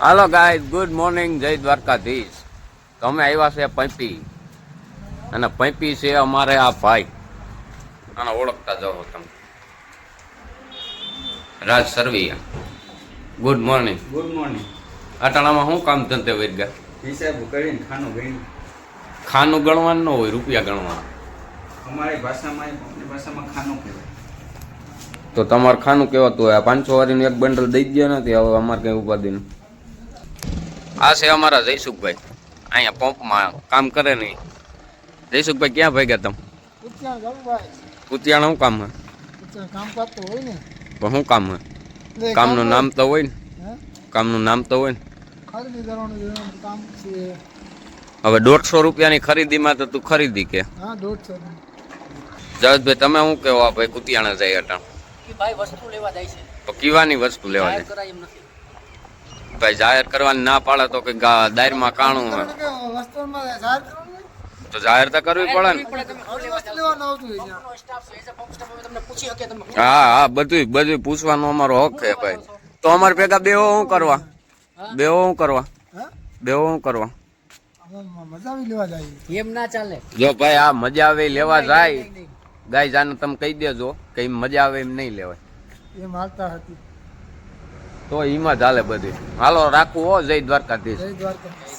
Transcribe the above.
હાલો ગાય good morning જય દ્વારકાધીશ તો અમે આવ્યા છે પૈપી. અને પૈપી છે અમારે આ ભાઈ. આને ઓળખતા જાઓ તમે. Raj Sarvaiya. Good morning good morning અટાણામાં શું કામ ધંધે વૈદ ગયા હિસાબ કરીને ખાનું ગણ્યું. ખાનું ગણવાનું ન હોય રૂપિયા ગણવાના. અમારી ભાષામાં ભાષામાં ખાનું કહેવાય. તો તમારે ખાનું કહેવાતું હોય. આ પાંચસો વાળીનું એક બંડલ દઈ જ ગયા નથી હવે અમારે કઈ ઉપાધિનું આ છે અમારા જયસુખભાઈ. અહીંયા પંપમાં કામ કરે નહીં જયસુખભાઈ ક્યાં ભાઈ ગયા તમે? કુતિયાણ શું કામ હોય પણ શું કામ હોય કામનું નામ તો હોય ને. કામનું નામ તો હોય ને. ખરીદી કરવાનું એનું કામ છે. હવે દોઢસો રૂપિયાની ખરીદીમાં તો તું ખરીદી કે. હા જયેશભાઈ તમે શું કહો આ ભાઈ કુતિયાણા જાય અટાણ? ભાઈ વસ્તુ લેવા જાય છે. કીવાની વસ્તુ લેવા જાય એમ નથી. ભાઈ જાહેર કરવાની ના પાડે તો કે દાયરમાં કાણું હે વસ્તુમાં જાહેર કરવાનું ને તો જાહેર તો કરવી પડે ને. હોય હા હા બધું બધું પૂછવાનો અમારો હક છે ભાઈ. તો અમારે ભેગા બેવો શું કરવા? બેવો શું કરવા? બે બેવો શું કરવા? મજા આવી લેવા જાય. એમ ના ચાલે. જો ભાઈ આ મજા આવે લેવા જાય. ગાય જાને તમે કહી દેજો કે મજા આવે એમ નહીં લેવાય. એમ હાલતા હતી. તો એમાં ચાલે બધી. હાલો રાખવું હો જય દ્વારકાધીશ. જય દ્વારકા